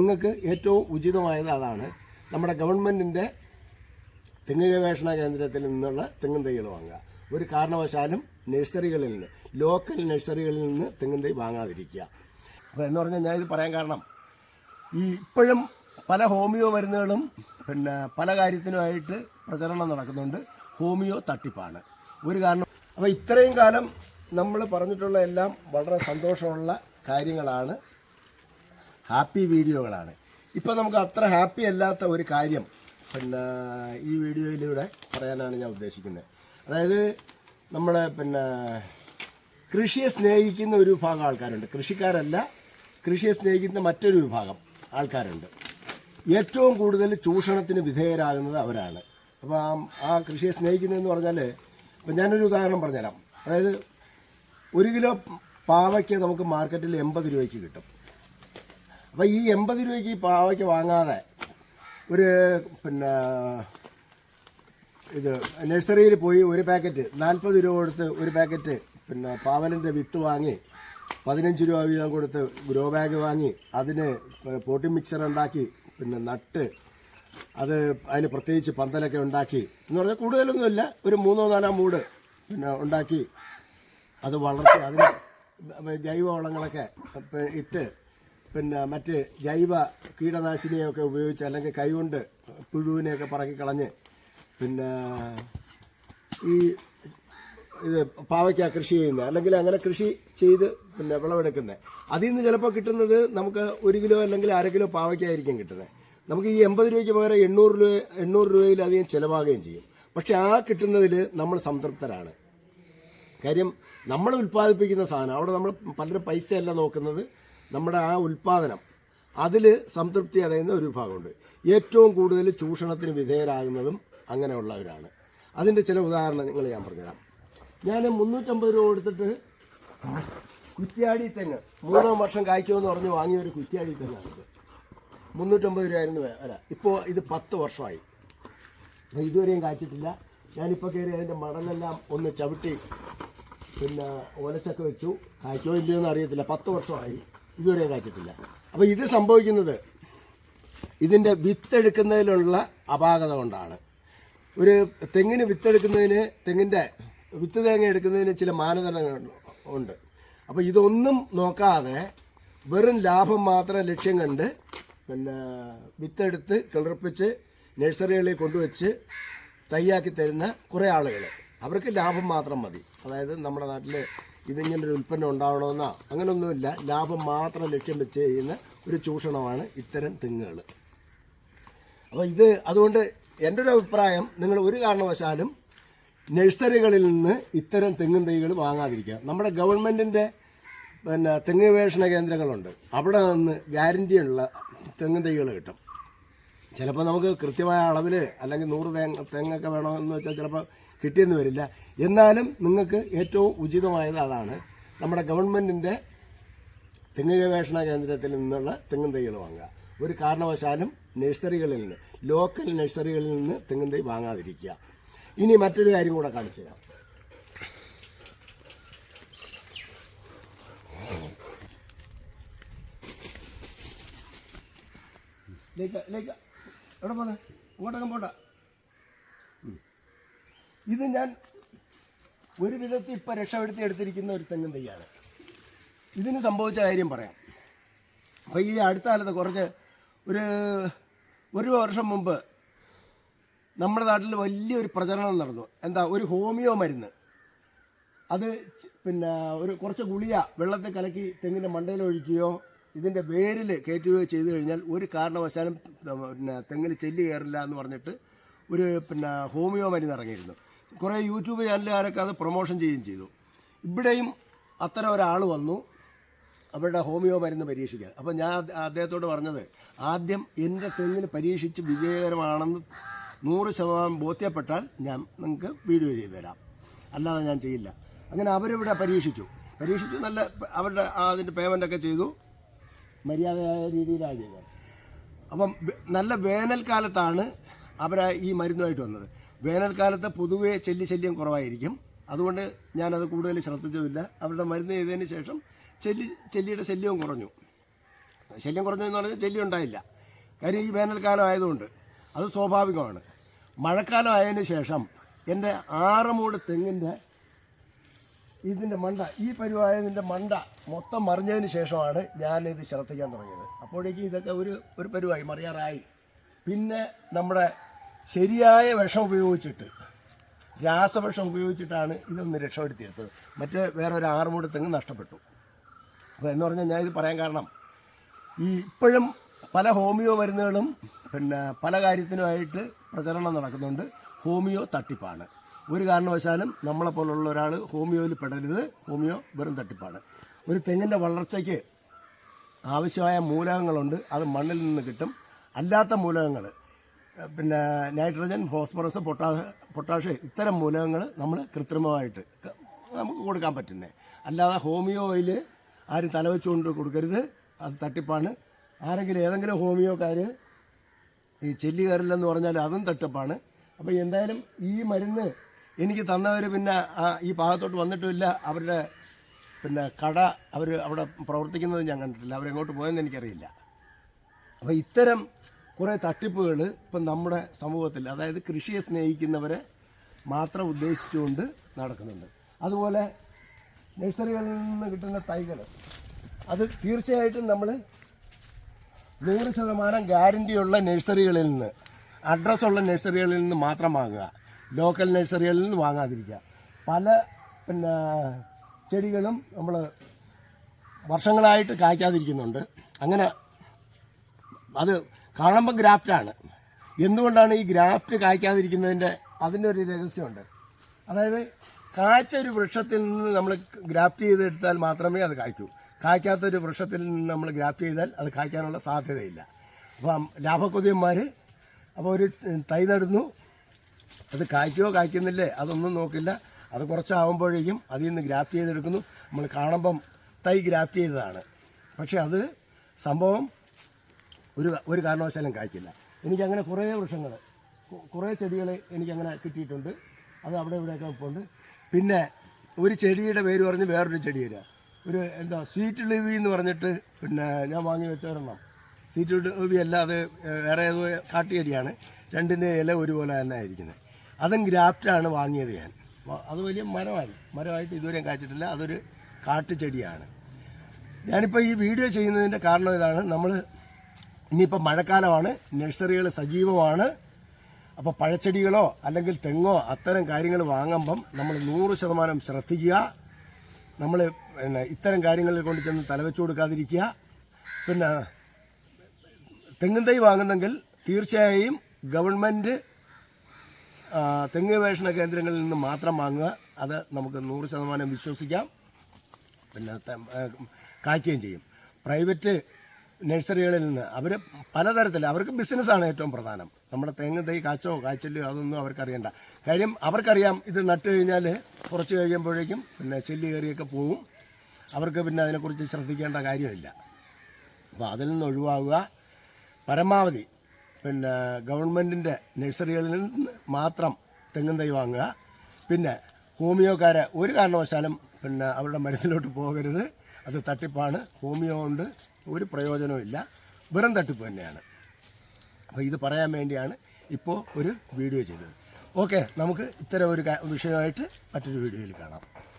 നിങ്ങൾക്ക് ഏറ്റവും ഉചിതമായത് അതാണ് നമ്മുടെ ഗവൺമെന്റിന്റെ തെങ്ങ് ഗവേഷണ കേന്ദ്രത്തിൽ നിന്നുള്ള തെങ്ങും തൈകൾ വാങ്ങുക. ഒരു കാരണവശാലും നഴ്സറികളിൽ നിന്ന് ലോക്കൽ നഴ്സറികളിൽ നിന്ന് തെങ്ങും തൈ വാങ്ങാതിരിക്കുക. അപ്പോൾ എന്ന് പറഞ്ഞാൽ ഞാനിത് പറയാൻ കാരണം ഈ ഇപ്പോഴും പല ഹോമിയോ മരുന്നുകളും പിന്നെ പല കാര്യത്തിനുമായിട്ട് പ്രചരണം നടക്കുന്നുണ്ട്. ഹോമിയോ തട്ടിപ്പാണ്. ഒരു കാരണം അപ്പോൾ ഇത്രയും കാലം നമ്മൾ പറഞ്ഞിട്ടുള്ള എല്ലാം വളരെ സന്തോഷമുള്ള കാര്യങ്ങളാണ്. ഹാപ്പി വീഡിയോകളാണ്. ഇപ്പം നമുക്ക് അത്ര ഹാപ്പി അല്ലാത്ത ഒരു കാര്യം പിന്നെ ഈ വീഡിയോയിലൂടെ പറയാനാണ് ഞാൻ ഉദ്ദേശിക്കുന്നത്. അതായത് നമ്മളെ പിന്നെ കൃഷിയെ സ്നേഹിക്കുന്ന ഒരു വിഭാഗം ആൾക്കാരുണ്ട്. കൃഷിക്കാരല്ല കൃഷിയെ സ്നേഹിക്കുന്ന മറ്റൊരു വിഭാഗം ആൾക്കാരുണ്ട്. ഏറ്റവും കൂടുതൽ ചൂഷണത്തിന് വിധേയരാകുന്നത് അവരാണ്. അപ്പോൾ ആ ആ കൃഷിയെ സ്നേഹിക്കുന്നതെന്ന് പറഞ്ഞാൽ അപ്പം ഞാനൊരു ഉദാഹരണം പറഞ്ഞുതരാം. അതായത് ഒരു കിലോ പാവയ്ക്ക് നമുക്ക് മാർക്കറ്റിൽ എൺപത് രൂപയ്ക്ക് കിട്ടും. അപ്പോൾ ഈ എൺപത് രൂപയ്ക്ക് ഈ പാവയ്ക്ക് വാങ്ങാതെ ഒരു പിന്നെ ഇത് നഴ്സറിയിൽ പോയി ഒരു പാക്കറ്റ് നാൽപ്പത് രൂപ കൊടുത്ത് ഒരു പാക്കറ്റ് പിന്നെ പാവലിന്റെ വിത്ത് വാങ്ങി പതിനഞ്ച് രൂപ വീതം കൊടുത്ത് ഗ്രോ ബാഗ് വാങ്ങി അതിന് പോട്ടി മിക്സർ ഉണ്ടാക്കി പിന്നെ നട്ട് അത് അതിന് പ്രത്യേകിച്ച് പന്തലൊക്കെ ഉണ്ടാക്കി എന്ന് പറഞ്ഞാൽ കൂടുതലൊന്നുമില്ല ഒരു മൂന്നോ നാലോ മൂട് പിന്നെ ഉണ്ടാക്കി അത് വളർത്തി അതിന് ജൈവ വളങ്ങളൊക്കെ ഇട്ട് പിന്നെ മറ്റ് ജൈവ കീടനാശിനിയൊക്കെ ഉപയോഗിച്ച് അല്ലെങ്കിൽ കൈകൊണ്ട് പുഴുവിനെയൊക്കെ പറക്കി കളഞ്ഞ് പിന്നെ ഈ ഇത് പാവയ്ക്ക കൃഷി ചെയ്യുന്നത്. അല്ലെങ്കിൽ അങ്ങനെ കൃഷി ചെയ്ത് പിന്നെ വിളവെടുക്കുന്നത് അതിൽ നിന്ന് ചിലപ്പോൾ കിട്ടുന്നത് നമുക്ക് ഒരു കിലോ അല്ലെങ്കിൽ അര കിലോ പാവയ്ക്കായിരിക്കും കിട്ടുന്നത്. നമുക്ക് ഈ എൺപത് രൂപയ്ക്ക് പകരം എണ്ണൂറ് രൂപ എണ്ണൂറ് രൂപയിലധികം ചിലവാകുകയും ചെയ്യും. പക്ഷെ ആ കിട്ടുന്നതിൽ നമ്മൾ സംതൃപ്തരാണ്. കാര്യം നമ്മൾ ഉൽപ്പാദിപ്പിക്കുന്ന സാധനം അവിടെ നമ്മൾ പലരും പൈസയല്ല നോക്കുന്നത്. നമ്മുടെ ആ ഉൽപ്പാദനം അതിൽ സംതൃപ്തി അടയുന്ന ഒരു വിഭാഗമുണ്ട്. ഏറ്റവും കൂടുതൽ ചൂഷണത്തിന് വിധേയരാകുന്നതും അങ്ങനെയുള്ളവരാണ്. അതിന്റെ ചില ഉദാഹരണങ്ങൾ ഞാൻ പറഞ്ഞുതരാം. ഞാൻ മുന്നൂറ്റമ്പത് രൂപ കൊടുത്തിട്ട് കുറ്റ്യാടി തെങ്ങ് മൂന്നാം വർഷം കായ്ക്കുമെന്ന് പറഞ്ഞ് വാങ്ങിയ ഒരു കുറ്റ്യാടി തെങ്ങാണിത് മുന്നൂറ്റമ്പത് രൂപയായിരുന്നു വില. ഇപ്പോൾ ഇത് പത്ത് വർഷമായി. ഇതുവരെയും കായ്ച്ചിട്ടില്ല. ഞാനിപ്പോൾ കയറി അതിന്റെ മടലെല്ലാം ഒന്ന് ചവിട്ടി പിന്നെ ഓലച്ചക്ക വെച്ചു. കായ്ക്കോ ഇല്ലയോ എന്ന് അറിയത്തില്ല. പത്ത് വർഷമായി. ഇതുവരെയും കാച്ചിട്ടില്ല. അപ്പോൾ ഇത് സംഭവിക്കുന്നത് ഇതിന്റെ വിത്തെടുക്കുന്നതിലുള്ള അപാകത കൊണ്ടാണ്. ഒരു തെങ്ങിന് വിത്തെടുക്കുന്നതിന് തെങ്ങിന്റെ വിത്ത് തേങ്ങ എടുക്കുന്നതിന് ചില മാനദണ്ഡങ്ങൾ ഉണ്ട്. അപ്പോൾ ഇതൊന്നും നോക്കാതെ വെറും ലാഭം മാത്രം ലക്ഷ്യം കണ്ട് പിന്നെ വിത്തെടുത്ത് കിളർപ്പിച്ച് നഴ്സറികളിൽ കൊണ്ടുവച്ച് തയ്യാക്കി തരുന്ന കുറേ ആളുകൾ അവർക്ക് ലാഭം മാത്രം മതി. അതായത് നമ്മുടെ നാട്ടിൽ ഇതിങ്ങനൊരു ഉൽപ്പന്നം ഉണ്ടാവണമെന്നോ? അങ്ങനെയൊന്നുമില്ല ലാഭം മാത്രം ലക്ഷ്യം വെച്ച് ചെയ്യുന്ന ഒരു ചൂഷണമാണ് ഇത്തരം തെങ്ങുകൾ അപ്പോൾ ഇത് അതുകൊണ്ട് എന്റെ ഒരു അഭിപ്രായം നിങ്ങൾ ഒരു കാരണവശാലും നഴ്സറികളിൽ നിന്ന് ഇത്തരം തെങ്ങും തൈകൾ വാങ്ങാതിരിക്കുക. നമ്മുടെ ഗവൺമെന്റിന്റെ പിന്നെ തെങ്ങ് ഗവേഷണ കേന്ദ്രങ്ങളുണ്ട്. അവിടെ നിന്ന് ഗ്യാരന്റിയുള്ള തെങ്ങും തൈകൾ കിട്ടും. ചിലപ്പോൾ നമുക്ക് കൃത്യമായ അളവിൽ അല്ലെങ്കിൽ നൂറ് തേങ്ങ തെങ്ങൊക്കെ വേണമെന്ന് വെച്ചാൽ ചിലപ്പോൾ കിട്ടിയെന്ന് വരില്ല. എന്നാലും നിങ്ങൾക്ക് ഏറ്റവും ഉചിതമായത് അതാണ്. നമ്മുടെ ഗവൺമെന്റിന്റെ തെങ്ങ് ഗവേഷണ കേന്ദ്രത്തിൽ നിന്നുള്ള തെങ്ങും തൈകൾ വാങ്ങുക. ഒരു കാരണവശാലും നഴ്സറികളിൽ നിന്ന് ലോക്കൽ നഴ്സറികളിൽ നിന്ന് തെങ്ങും തൈ വാങ്ങാതിരിക്കുക. ഇനി മറ്റൊരു കാര്യം കൂടെ കാണിച്ചു തരാം. ലേക്ക് ലേക്ക് എവിടെ പോന്നെ? ഇങ്ങോട്ടൊക്കെ പോട്ടെ. ഇത് ഞാൻ ഒരു വിധത്തിൽ ഇപ്പം രക്ഷപ്പെടുത്തി എടുത്തിരിക്കുന്ന ഒരു തെങ്ങും തൈയാണ്. ഇതിന് സംഭവിച്ച കാര്യം പറയാം. അപ്പോൾ ഈ അടുത്ത കാലത്ത് കുറച്ച് ഒരു ഒരു വർഷം മുമ്പ് നമ്മുടെ നാട്ടിൽ വലിയൊരു പ്രചരണം നടന്നു. എന്താ ഒരു ഹോമിയോ മരുന്ന്. അത് പിന്നെ ഒരു കുറച്ച് ഗുളിയ വെള്ളത്തിൽ കലക്കി തെങ്ങിന്റെ മണ്ടയിൽ ഒഴിക്കുകയോ ഇതിന്റെ വേരിൽ കയറ്റുകയോ ചെയ്തു കഴിഞ്ഞാൽ ഒരു കാരണവശാലും പിന്നെ തെങ്ങിന് ചെല്ലി കയറില്ല എന്ന് പറഞ്ഞിട്ട് ഒരു പിന്നെ ഹോമിയോ മരുന്ന് ഇറങ്ങിയിരുന്നു കുറേ യൂട്യൂബ് ചാനലുകാരൊക്കെ അത് പ്രൊമോഷൻ ചെയ്യുകയും ചെയ്തു. ഇവിടെയും അത്തരം ഒരാൾ വന്നു അവരുടെ ഹോമിയോ മരുന്ന് പരീക്ഷിക്കാൻ. അപ്പോൾ ഞാൻ അദ്ദേഹത്തോട് പറഞ്ഞത് ആദ്യം എന്റെ തെങ്ങിന് പരീക്ഷിച്ച് വിജയകരമാണെന്ന് നൂറ് ശതമാനം ബോധ്യപ്പെട്ടാൽ ഞാൻ നിങ്ങൾക്ക് വീഡിയോ ചെയ്തു തരാം. അല്ലാതെ ഞാൻ ചെയ്യില്ല. അങ്ങനെ അവരിവിടെ പരീക്ഷിച്ചു. പരീക്ഷിച്ചു നല്ല അവരുടെ അതിന്റെ പേയ്മെന്റൊക്കെ ചെയ്തു. മര്യാദയായ രീതിയിലാണ് ചെയ്തത്. അപ്പം നല്ല വേനൽക്കാലത്താണ് അവർ ഈ മരുന്നുമായിട്ട് വന്നത്. വേനൽക്കാലത്ത് പൊതുവേ ചെല്ലി ശല്യം കുറവായിരിക്കും. അതുകൊണ്ട് ഞാനത് കൂടുതൽ ശ്രദ്ധിച്ചതില്ല. അവരുടെ മരുന്ന് ചെയ്തതിന് ശേഷം ചെല്ലി ചെല്ലിയുടെ ശല്യവും കുറഞ്ഞു. ശല്യം കുറഞ്ഞതെന്ന് പറഞ്ഞാൽ ചെല്ലി ഉണ്ടായില്ല. കാര്യം ഈ വേനൽക്കാലം ആയതുകൊണ്ട് അത് സ്വാഭാവികമാണ്. മഴക്കാലം ആയതിനു ശേഷം എന്റെ ആറമൂട് തെങ്ങിന്റെ ഇതിന്റെ മണ്ട ഈ പരുവായതിന്റെ മണ്ട മൊത്തം മറിഞ്ഞതിന് ശേഷമാണ് ഞാനിത് ശ്രദ്ധിക്കാൻ തുടങ്ങിയത്. അപ്പോഴേക്കും ഇതൊക്കെ ഒരു ഒരു പരുവായി മറിയാറായി. പിന്നെ നമ്മുടെ ശരിയായ വിഷം ഉപയോഗിച്ചിട്ട് രാസവിഷം ഉപയോഗിച്ചിട്ടാണ് ഇതൊന്ന് രക്ഷപ്പെടുത്തിയെടുത്തത്. മറ്റേ വേറെ ഒരു ആറുമൂട് തെങ്ങ് നഷ്ടപ്പെട്ടു. അപ്പോൾ എന്ന് പറഞ്ഞാൽ ഞാൻ ഇത് പറയാൻ കാരണം ഈ ഇപ്പോഴും പല ഹോമിയോ മരുന്നുകളും പിന്നെ പല കാര്യത്തിനുമായിട്ട് പ്രചരണം നടക്കുന്നുണ്ട്. ഹോമിയോ തട്ടിപ്പാണ്. ഒരു കാരണവശാലും നമ്മളെ പോലുള്ള ഒരാൾ ഹോമിയോയിൽ പെടരുത്. ഹോമിയോ വെറും തട്ടിപ്പാണ്. ഒരു തെങ്ങിന്റെ വളർച്ചയ്ക്ക് ആവശ്യമായ മൂലകങ്ങളുണ്ട്. അത് മണ്ണിൽ നിന്ന് കിട്ടും. അല്ലാത്ത മൂലകങ്ങൾ പിന്നെ നൈട്രജൻ ഫോസ്ഫറസ് പൊട്ടാഷ് പൊട്ടാഷ് ഇത്തരം മൂലകങ്ങൾ നമ്മൾ കൃത്രിമമായിട്ട് നമുക്ക് കൊടുക്കാൻ പറ്റുന്നത് അല്ലാതെ ഹോമിയോ ഹോമിയോയിൽ ആരും തലവെച്ചുകൊണ്ട് കൊടുക്കരുത്. അത് തട്ടിപ്പാണ്. ആരെങ്കിലും ഏതെങ്കിലും ഹോമിയോക്കാർ ഈ ചെല്ലി കയറില്ലെന്ന് പറഞ്ഞാൽ അതും തട്ടിപ്പാണ്. അപ്പോൾ എന്തായാലും ഈ മരുന്ന് എനിക്ക് തന്നവർ പിന്നെ ഈ ഭാഗത്തോട്ട് വന്നിട്ടുമില്ല. അവരുടെ പിന്നെ കട അവർ അവിടെ പ്രവർത്തിക്കുന്നത് ഞാൻ കണ്ടിട്ടില്ല. അവരെങ്ങോട്ട് പോയെന്ന് എനിക്കറിയില്ല. അപ്പോൾ ഇത്തരം കുറേ തട്ടിപ്പുകൾ ഇപ്പം നമ്മുടെ സമൂഹത്തിൽ അതായത് കൃഷിയെ സ്നേഹിക്കുന്നവരെ മാത്രം ഉദ്ദേശിച്ചുകൊണ്ട് നടക്കുന്നുണ്ട്. അതുപോലെ നഴ്സറികളിൽ നിന്ന് കിട്ടുന്ന തൈകൾ അത് തീർച്ചയായിട്ടും നമ്മൾ നൂറ് ശതമാനം ഗ്യാരണ്ടിയുള്ള നഴ്സറികളിൽ നിന്ന് അഡ്രസ്സുള്ള നഴ്സറികളിൽ നിന്ന് മാത്രം വാങ്ങുക. ലോക്കൽ നഴ്സറികളിൽ നിന്ന് വാങ്ങാതിരിക്കുക. പല പിന്നെ ചെടികളും നമ്മൾ വർഷങ്ങളായിട്ട് കായ്ക്കാതിരിക്കുന്നുണ്ട്. അങ്ങനെ അത് കാണുമ്പോൾ ഗ്രാഫ്റ്റാണ്. എന്തുകൊണ്ടാണ് ഈ ഗ്രാഫ്റ്റ് കായ്ക്കാതിരിക്കുന്നതിന്റെ അതിന്റെ ഒരു രഹസ്യമുണ്ട്? അതായത് കായ്ച്ച ഒരു വൃക്ഷത്തിൽ നിന്ന് നമ്മൾ ഗ്രാഫ്റ്റ് ചെയ്തെടുത്താൽ മാത്രമേ അത് കായ്ക്കൂ. കായ്ക്കാത്ത ഒരു വൃക്ഷത്തിൽ നിന്ന് നമ്മൾ ഗ്രാഫ്റ്റ് ചെയ്താൽ അത് കായ്ക്കാനുള്ള സാധ്യതയില്ല. അപ്പം ലാഭക്കൊതിയന്മാർ അപ്പോൾ ഒരു തൈ നടുന്നു അത് കായ്ക്കോ കായ്ക്കുന്നില്ലേ അതൊന്നും നോക്കില്ല. അത് കുറച്ചാവുമ്പോഴേക്കും അതിൽ നിന്ന് ഗ്രാഫ്റ്റ് ചെയ്തെടുക്കുന്നു. നമ്മൾ കാണുമ്പം തൈ ഗ്രാഫ്റ്റ് ചെയ്തതാണ്. പക്ഷേ അത് സംഭവം ഒരു ഒരു കാരണവശാലും കായ്ക്കില്ല. എനിക്കങ്ങനെ കുറേ വൃക്ഷങ്ങൾ കുറേ ചെടികൾ എനിക്കങ്ങനെ കിട്ടിയിട്ടുണ്ട്. അത് അവിടെ ഇവിടെയൊക്കെ പോകുന്നുണ്ട് പിന്നെ ഒരു ചെടിയുടെ പേര് പറഞ്ഞ് വേറൊരു ചെടി വരിക. ഒരു എന്താ സ്വീറ്റ് ലിവി എന്ന് പറഞ്ഞിട്ട് പിന്നെ ഞാൻ വാങ്ങി വെച്ചൊരെണ്ണം. സ്വീറ്റ് ലിവി അല്ല അത് വേറെ ഏതോ കാട്ടുചെടിയാണ്. രണ്ടിന്റെ ഇല ഒരുപോലെ തന്നെ ആയിരിക്കുന്നത്. അതും ഗ്രാഫ്റ്റാണ് വാങ്ങിയത് ഞാൻ. അത് വലിയ മരമായി മരമായിട്ട് ഇതുവരെയും കാച്ചിട്ടില്ല. അതൊരു കാട്ടുചെടിയാണ് ഞാനിപ്പോൾ ഈ വീഡിയോ ചെയ്യുന്നതിന്റെ കാരണം ഇതാണ്. നമ്മൾ ഇനിയിപ്പോൾ മഴക്കാലമാണ്. നഴ്സറികൾ സജീവമാണ്. അപ്പോൾ പഴച്ചെടികളോ അല്ലെങ്കിൽ തെങ്ങോ അത്തരം കാര്യങ്ങൾ വാങ്ങുമ്പം നമ്മൾ നൂറ് ശതമാനം ശ്രദ്ധിക്കുക. നമ്മൾ പിന്നെ ഇത്തരം കാര്യങ്ങളിൽ കൊണ്ട് ചെന്ന് തലവെച്ച് കൊടുക്കാതിരിക്കുക. പിന്നെ തെങ്ങും തൈ വാങ്ങുന്നെങ്കിൽ തീർച്ചയായും ഗവൺമെന്റ് തെങ്ങ് ഗവേഷണ കേന്ദ്രങ്ങളിൽ നിന്ന് മാത്രം വാങ്ങുക. അത് നമുക്ക് നൂറ് ശതമാനം വിശ്വസിക്കാം. പിന്നെ കായ്ക്കുകയും ചെയ്യും. പ്രൈവറ്റ് നഴ്സറികളിൽ നിന്ന് അവർ പലതരത്തിൽ അവർക്ക് ബിസിനസ്സാണ് ഏറ്റവും പ്രധാനം. നമ്മുടെ തെങ്ങ് തൈ കാച്ചോ കാച്ചല്ലോ അതൊന്നും അവർക്കറിയണ്ട. കാര്യം അവർക്കറിയാം ഇത് നട്ട് കഴിഞ്ഞാൽ കുറച്ച് കഴിയുമ്പോഴേക്കും പിന്നെ ചെല്ലി കയറിയൊക്കെ പോവും. അവർക്ക് പിന്നെ അതിനെക്കുറിച്ച് ശ്രദ്ധിക്കേണ്ട കാര്യമില്ല. അപ്പോൾ അതിൽ നിന്ന് ഒഴിവാകുക. പരമാവധി പിന്നെ ഗവൺമെന്റിന്റെ നഴ്സറികളിൽ നിന്ന് മാത്രം തെങ്ങും തൈ വാങ്ങുക. പിന്നെ ഹോമിയോക്കാരെ ഒരു കാരണവശാലും പിന്നെ അവരുടെ മരുന്നിലോട്ട് പോകരുത്. അത് തട്ടിപ്പാണ്. ഹോമിയോ കൊണ്ട് ഒരു പ്രയോജനവും വെറും തട്ടിപ്പ് തന്നെയാണ്. അപ്പോൾ ഇത് പറയാൻ വേണ്ടിയാണ് ഇപ്പോൾ ഒരു വീഡിയോ ചെയ്തത്. ഓക്കെ നമുക്ക് ഇത്തരം ഒരു വിഷയമായിട്ട് മറ്റൊരു വീഡിയോയിൽ കാണാം.